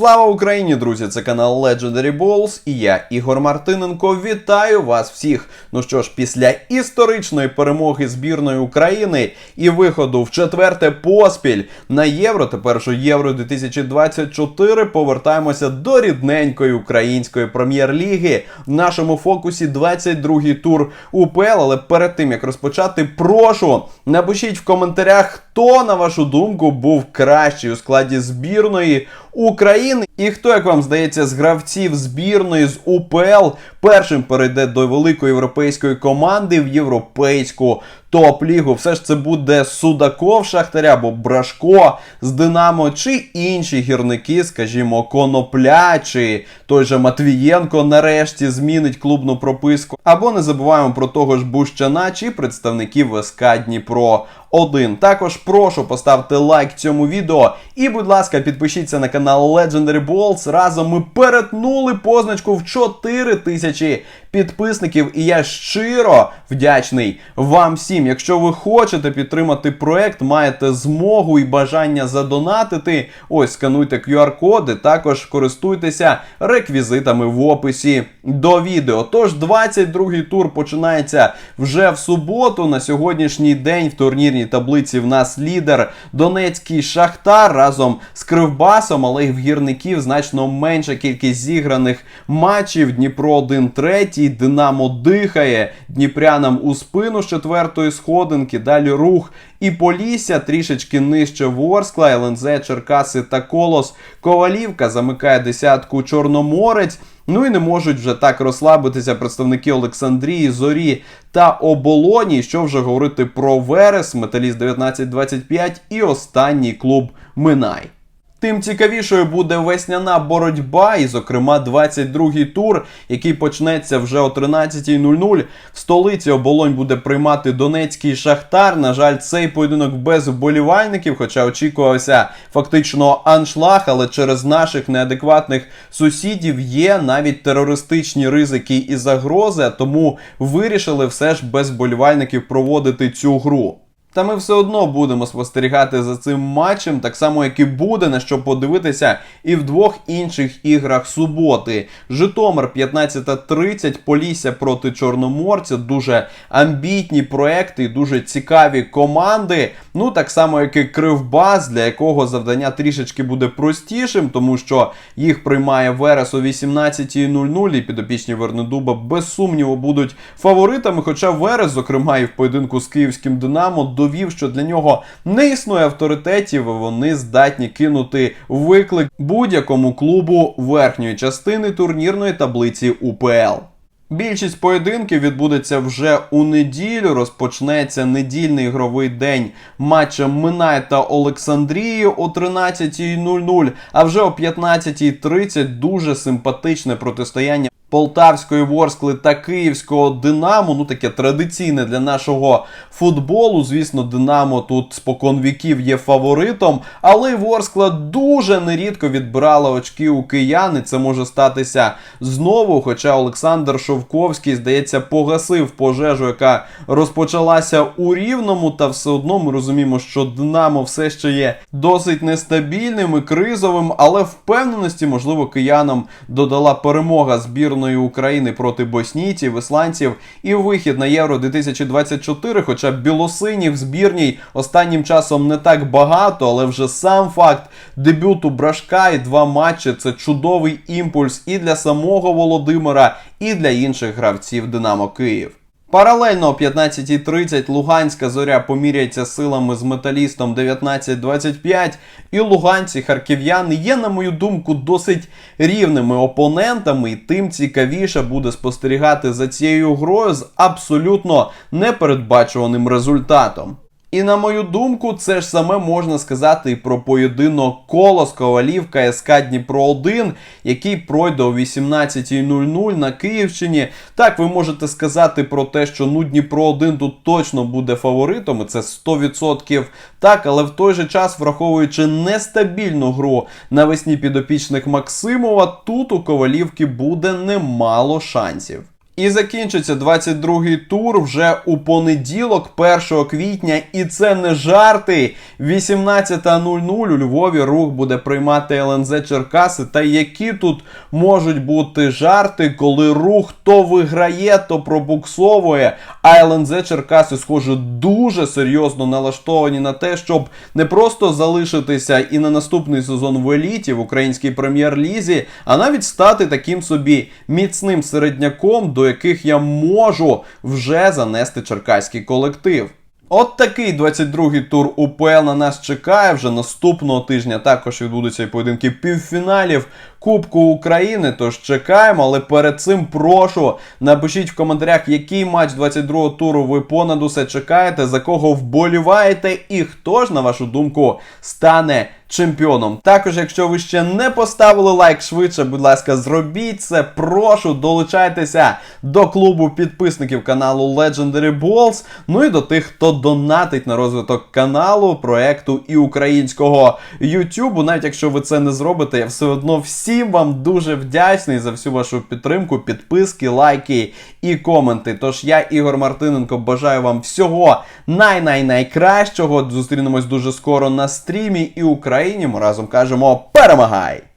Слава Україні, друзі! Це канал Legendary Balls і я, Ігор Мартиненко, вітаю вас всіх. Ну що ж, після історичної перемоги збірної України і виходу в четверте поспіль на євро, тепер що євро 2024, повертаємося до рідненької української прем'єр-ліги. В нашому фокусі 22-й тур УПЛ. Але перед тим як розпочати, прошу напишіть в коментарях, хто на вашу думку був кращий у складі збірної України. І хто, як вам здається, з гравців збірної з УПЛ першим перейде до великої європейської команди в європейську топ-лігу. Все ж це буде Судаков Шахтаря або Брашко з Динамо, чи інші гірники, скажімо, Конопля, чи той же Матвієнко нарешті змінить клубну прописку. Або не забуваємо про того ж Бущана чи представників СК Дніпро. Один. Також прошу поставте лайк цьому відео і, будь ласка, підпишіться на канал Legendary Balls. Разом ми перетнули позначку в 4 тисячі підписників. І я щиро вдячний вам всім. Якщо ви хочете підтримати проект, маєте змогу і бажання задонатити. Ось скануйте QR-коди, також користуйтеся реквізитами в описі до відео. Тож 22-й тур починається вже в суботу. На сьогоднішній день в турнірній таблиці в нас лідер Донецький Шахтар разом з Кривбасом, але й в гірників значно менша кількість зіграних матчів. Дніпро 1 третій, Динамо дихає Дніпрянам у спину з четвертої сходинки. Далі рух і Полісся трішечки нижче Ворскла, ЛНЗ, Черкаси та Колос. Ковалівка замикає десятку Чорноморець. Ну і не можуть вже так розслабитися представники Олександрії, Зорі та Оболоні. Що вже говорити про Верес, Металіст 1925 і останній клуб Минай. Тим цікавішою буде весняна боротьба, і, зокрема, 22-й тур, який почнеться вже о 13.00. В столиці оболонь буде приймати Донецький Шахтар. На жаль, цей поєдинок без вболівальників, хоча очікувався фактично аншлаг, але через наших неадекватних сусідів є навіть терористичні ризики і загрози, тому вирішили все ж без вболівальників проводити цю гру. Та ми все одно будемо спостерігати за цим матчем, так само, як і буде на що подивитися і в двох інших іграх суботи. Житомир 15.30, Полісся проти Чорноморця. Дуже амбітні проекти, дуже цікаві команди. Ну, так само, як і Кривбас, для якого завдання трішечки буде простішим, тому що їх приймає Верес о 18.00 і підопічні Вернедуба без сумніву будуть фаворитами. Хоча Верес, зокрема, і в поєдинку з київським Динамо довів, що для нього не існує авторитетів, і вони здатні кинути виклик будь-якому клубу верхньої частини турнірної таблиці УПЛ. Більшість поєдинків відбудеться вже у неділю. Розпочнеться недільний ігровий день матча Минай та Олександрії о 13.00, а вже о 15.30 дуже симпатичне протистояння. Полтавської Ворскли та Київського Динамо, ну таке традиційне для нашого футболу. Звісно, Динамо тут спокон віків є фаворитом, але Ворскла дуже нерідко відбирала очки у киян, і Це може статися знову. Хоча Олександр Шовковський, здається, погасив пожежу, яка розпочалася у рівному, та все одно ми розуміємо, що Динамо все ще є досить нестабільним і кризовим, але впевненості, можливо, киянам додала перемога збірної України проти боснійців, ісландців і вихід на Євро 2024. Хоча білосинів збірній останнім часом не так багато, але вже сам факт дебюту Брашка і два матчі це чудовий імпульс і для самого Володимира, і для інших гравців Динамо Київ. Паралельно о 15.30 Луганська зоря поміряється силами з металістом 19-25. І луганці харків'яни є, на мою думку, досить рівними опонентами, і тим цікавіше буде спостерігати за цією грою з абсолютно непередбачуваним результатом. І на мою думку, це ж саме можна сказати і про поєдинок Колос Ковалівка СК Дніпро 1, який пройде о 18.00 на Київщині. Так, ви можете сказати про те, що ну Дніпро 1 тут точно буде фаворитом, і це 100% так, але в той же час, враховуючи нестабільну гру навесні підопічних Максимова, тут у Ковалівки буде немало шансів. І закінчиться 22-й тур вже у понеділок, 1 квітня, і це не жарти. 18.00 у Львові рух буде приймати ЛНЗ Черкаси. Та які тут можуть бути жарти, коли рух то виграє, то пробуксовує. А ЛНЗ Черкаси, схоже, дуже серйозно налаштовані на те, щоб не просто залишитися і на наступний сезон в еліті в українській прем'єр-лізі, а навіть стати таким собі міцним середняком, до яких я можу вже занести черкаський колектив. От такий 22-й тур УПЛ на нас чекає. Вже наступного тижня також відбудуться і поєдинки півфіналів Кубку України. Тож чекаємо, але перед цим прошу напишіть в коментарях, який матч 22-го туру ви понад усе чекаєте, за кого вболіваєте, і хто ж, на вашу думку, стане чемпіоном. Також, якщо ви ще не поставили лайк швидше, будь ласка, зробіть це. Прошу, долучайтеся до клубу підписників каналу Legendary Balls. Ну і до тих, хто донатить на розвиток каналу, проекту і українського Ютубу. Навіть якщо ви це не зробите, я все одно всім вам дуже вдячний за всю вашу підтримку, підписки, лайки і коменти. Тож я, Ігор Мартиненко, бажаю вам всього най-най-найкращого. Зустрінемось дуже скоро на стрімі і Україні. Ми разом кажемо перемагай!